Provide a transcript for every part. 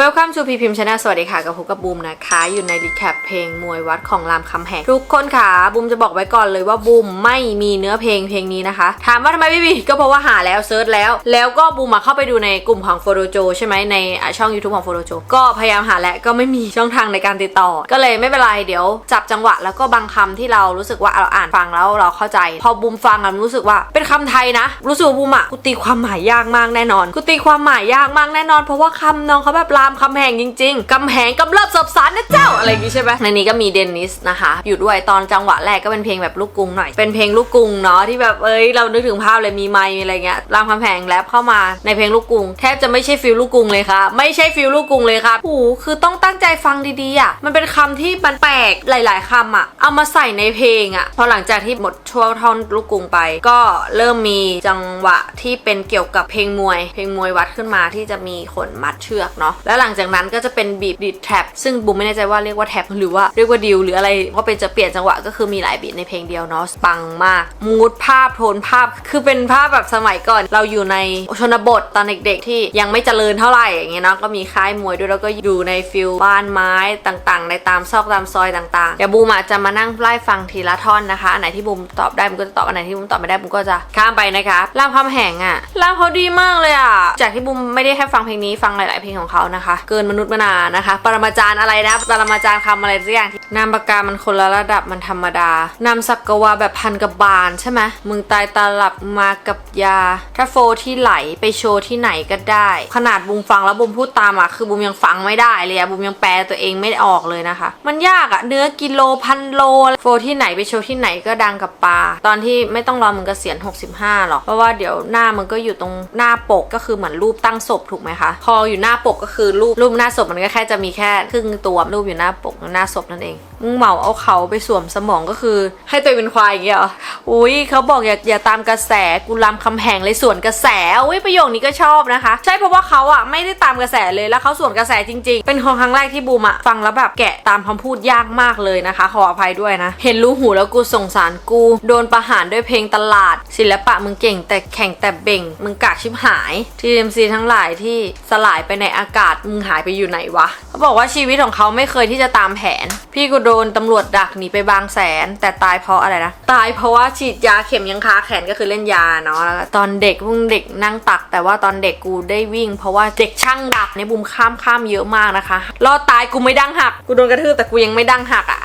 Welcome to พีพิมพ์ชาแนลสวัสดีค่ะกับพบกับบูมนะคะ อยู่ในรีแคปเพลงมวยวัดของรามคำแหงทุกคนค่ะบูมจะบอกไว้ก่อนเลยว่าบูมไม่มีเนื้อเพลงเพลงนี้นะคะ ถามว่าทำไมไม่มีก็เพราะว่าหาแล้วเซิร์ชแล้ว แล้วก็บูมมาเข้าไปดูในกลุ่มของโฟโ o โจใช่ไหมในช่อง YouTube ของโฟโ o โจก็พยายามหาแล้วก็ไม่มีช่องทางในการติดต่อ ก็เลยไม่เป็นไรเดี๋ยวจับจังหวะแล้วก็บางคำที่เรารู้สึกว่าเราอ่านฟังแล้วเราเข้าใจ พอบูมฟังอะรู้สึกว่าเป็นคำไทยนะ รู้สึกว่าบูมอะกูตีความหมายยากมากแน่นอนกูตีความหมายยากมากแน่นอน เพราะว่าคำน้องเขาแบบรามคำแหงจริงๆกำแหงกำเริบสบสารนะเจ้าอะไรอย่างงี้ใช่ไหมในนี้ก็มีเดนนิสนะคะ อยู่ด้วยตอนจังหวะแรกก็เป็นเพลงแบบลูกกรุงหน่อย เป็นเพลงลูกกรุงเนาะที่แบบเอ้ยเรานึกถึงภาพเลยมีไมค์มีอะไรเงี้ยรามคำแหงแรปเข้ามาในเพลงลูกกรุง แทบจะไม่ใช่ฟิลลูกกรุงเลยค่ะ ไม่ใช่ฟิลลูกกรุงเลยค่ะโอ้โหคือต้องตั้งใจฟังดีๆอะมันเป็นคำที่มันแปลกหลาย ๆคำอะเอามาใส่ในเพลงอะพอหลังจากที่หมดช่วงท่อนลูกกรุงไป ก็เริ่มมีจังหวะที่เป็นเกี่ยวกับเพลงมวย เพลงมวยวัดขึ้นมาที่จะมีขนมัดเชือกเนาะแล้วหลังจากนั้นก็จะเป็นบีบดีดแท็บซึ่งบูมไม่แน่ใจว่าเรียกว่าแท็บหรือว่าเรียกว่าดิวหรืออะไรเพราเป็นจะเปลี่ยนจังหวะก็คือมีหลายบีทในเพลงเดียวเนาะปังมากมูดภาพโทนภาพคือเป็นภาพแบบสมัยก่อน เราอยู่ในชนบทตอนเด็กๆ ที่ยังไม่เจริญเท่าไหร่อย่างเงี้ยเนาะก็มีค่ายมวยด้วยแล้วก็อยู่ในฟิลบ้านไม้ต่างๆ ในตามซอกตามซอยต่างๆเดี๋ยวบูมอาจจะมานั่งไล่ฟังทีละท่อนนะคะอันไหนที่บูมตอบได้บูมก็จะตอบอันไหนที่บูมตอบไม่ได้บูมก็จะข้ามไปนะคะรามคำแหงอะรามเขาดีมากเลยอะจากที่บูมไม่ได้แค่ฟังเพลงนี้ฟังหลาย ๆเพลงของเขานะคะ เกินมนุษย์มนานะคะ ปรมาจารย์อะไรนะ ปรมาจารย์คำอะไรสักอย่างนามปากกามันคนละระดับมันธรรมดานามสักกวาแบบพันกับบานใช่ไหมมึงตายตาหลับมากับยา ถ้าโฟที่ไหลไปโชว์ที่ไหนก็ได้ ขนาดบูมฟังแล้วบูมพูดตามอะคือบูมยังฟังไม่ได้เลยอะบูมยังแปลตัวเองไม่ออกเลยนะคะ มันยากอะเนื้อกิโลพันโลโฟที่ไหนไปโชว์ที่ไหนก็ดังกับปลาตอนที่ไม่ต้องรอมึงเกษียณ65หรอกเพราะว่าเดี๋ยวหน้ามึงก็อยู่ตรงหน้าปกก็คือเหมือนรูปตั้งศพถูกไหมคะพออยู่หน้าปกก็คือรูปรูปหน้าศพมันก็แค่จะมีแค่ครึ่งตัวรูปอยู่หน้าปกหน้าศพนั่นเองมึงเหมาเอาเขาไปสวมสมองก็คือ ให้ตัวเองเป็นควายอย่างเงี้ยออุ้ยเขาบอกอย่าอย่าตามกระแสกูรำคำแหงเลยส่วนกระแสอุ้ยประโยคนี้ก็ชอบนะคะ ใช่เพราะว่าเขาอะไม่ได้ตามกระแสเลยแล้วเขาส่วนกระแสจริง ๆ เป็นครั้งแรกที่บูมอะฟังแล้วแบบแกะตามคำพูดยากมากเลยนะคะ ขออภัยด้วยนะ เห็นรู้หูแล้วกูสงสารกู โดนประหารด้วยเพลงตลาด ศิลปะมึงเก่งแต่แข่งแต่เบ่ง มึงกากชิบหาย TMC ทั้งหลายที่สลายไปในอากาศมึงหายไปอยู่ไหนวะเขาบอกว่าชีวิตของเขาไม่เคยที่จะตามแผน พี่กูโดนตำรวจดักหนีไปบางแสน แต่ตายเพราะอะไรนะ ตายเพราะว่าฉีดยาเข็มยังคาแขนก็คือเล่นยาเนาะแล้วตอนเด็กพวกเด็กนั่งตัก แต่ว่าตอนเด็กกูได้วิ่ง เพราะว่าเด็กช่างดักในบุมข้ามข้ามเยอะมากนะคะรอดตายกูไม่ดังหัก กูโดนกระทืบแต่กูยังไม่ดังหักอะ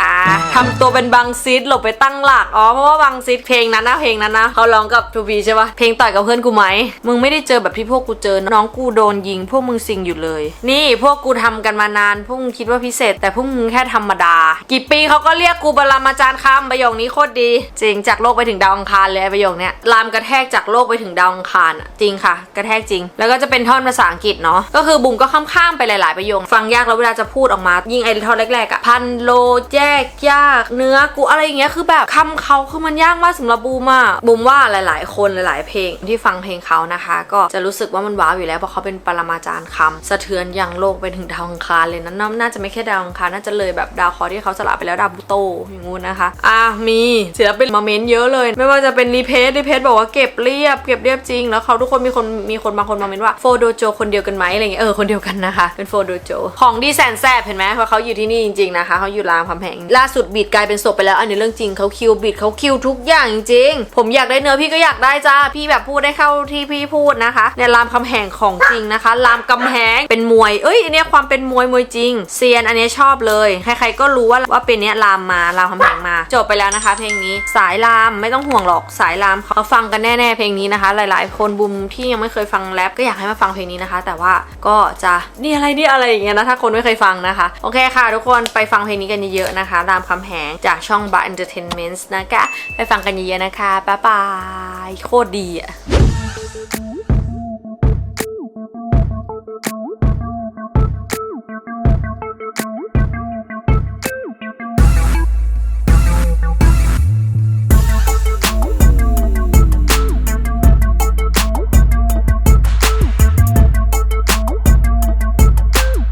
ทำตัวเป็นบังซิดหลบไปตั้งหลัก อ๋อ เพราะว่าบังซิดเพลงนั้นนะเพลงนั้นนะเขาร้องกับทูบีใช่ปะเพลงต่อยกับเพื่อนกูไหม มึงไม่ได้เจอแบบที่พวกกูเจอ น้องกูโดนยิง พวกมึงสิงอยู่เลย นี่พวกกูทำกันมานาน พวกมึงคิดว่าพิเศษ แต่พวกมึงแค่ธรรมดา กี่ปีเขาก็เรียกกูบรมาจารย์คำประโยคนี้โคตรดี จริงจากโลกไปถึงดาวอังคารเลยประโยคเนี้ยลามกระแทกจากโลกไปถึงดาวอังคารจริงค่ะ กระแทกจริง แล้วก็จะเป็นท่อนภาษาอังกฤษเนาะก็คือบุ๋มก็ข้ามๆไปหลาย ๆ ประโยคฟังยากแล้วเวลาจะพูดออกมา ยิ่งไอ้ท่อนแรกๆอะพันโลแยกยากเนื้อกูอะไรอย่างเงี้ยคือแบบคำเขาคือมันยากมากสำหรับบูมอะบูมว่าหลาย ๆ คนหลาย ๆ เพลงที่ฟังเพลงเขานะคะ ก็จะรู้สึกว่ามันว้าวอยู่แล้วเพราะเขาเป็นปรมาจารย์คำสะเทือนยังโลกไปถึงดาวอังคารเลยนะน่าจะไม่แค่ดาวอังคารน่าจะเลยแบบดาวคราะห์ที่เขาสลับไปแล้วดาวพลูโตอย่างงู้นนะคะอะมีศิลปินมาเมน์เยอะเลย ไม่ว่าจะเป็นรีเพสรีเพสบอกว่าเก็บเรียบเก็บเรียบจริง แล้วเขาทุกคนมีคนมีคนบางคนมาเมน์ว่าโฟโดโจคนเดียวกันไหมอะไรเงี้ยเออคนเดียวกันนะคะ เป็นโฟโดโจของดีแสนแซบเห็นไหมเพราะเขาอยู่ที่นี่จริง ๆ นะคะเขาอยู่รามคำแหงล่าสุดบีดกลายเป็นศพไปแล้ว อันนี้เรื่องจริงเขาคิวบีดเขาคิวทุกอย่างจริงๆผมอยากได้เนื้อพี่ก็อยากได้จ้าพี่แบบพูดได้เข้าที่พี่พูดนะคะเนี่ยรามคำแหงของจริงนะคะ รามกำแหงเป็นมวยเอ้ยอันนี้ความเป็นมวยมวยจริงเซียนอันนี้ชอบเลยใครๆก็รู้ว่าว่าเป็นเนี้ยรามมารามคำแหงมาจบไปแล้วนะคะ เพลงนี้สายรามไม่ต้องห่วงหรอกสายรามเขาฟังกันแน่ๆเพลงนี้นะคะ หลายๆ คนบุมที่ยังไม่เคยฟังแรปก็อยากให้มาฟังเพลงนี้นะคะ แต่ว่าก็จะนี่อะไรนี่อะไรอย่างเงี้ยนะถ้าคนไม่เคยฟังนะคะ โอเคค่ะ ทุกคนไปฟังเพลงนี้กันเยอะๆนะคะรามคำแหงจากช่อง Bar Entertainment นะคะ ไปฟังกันเยอะๆนะคะ บ๊ายบาย โคตรดีอะ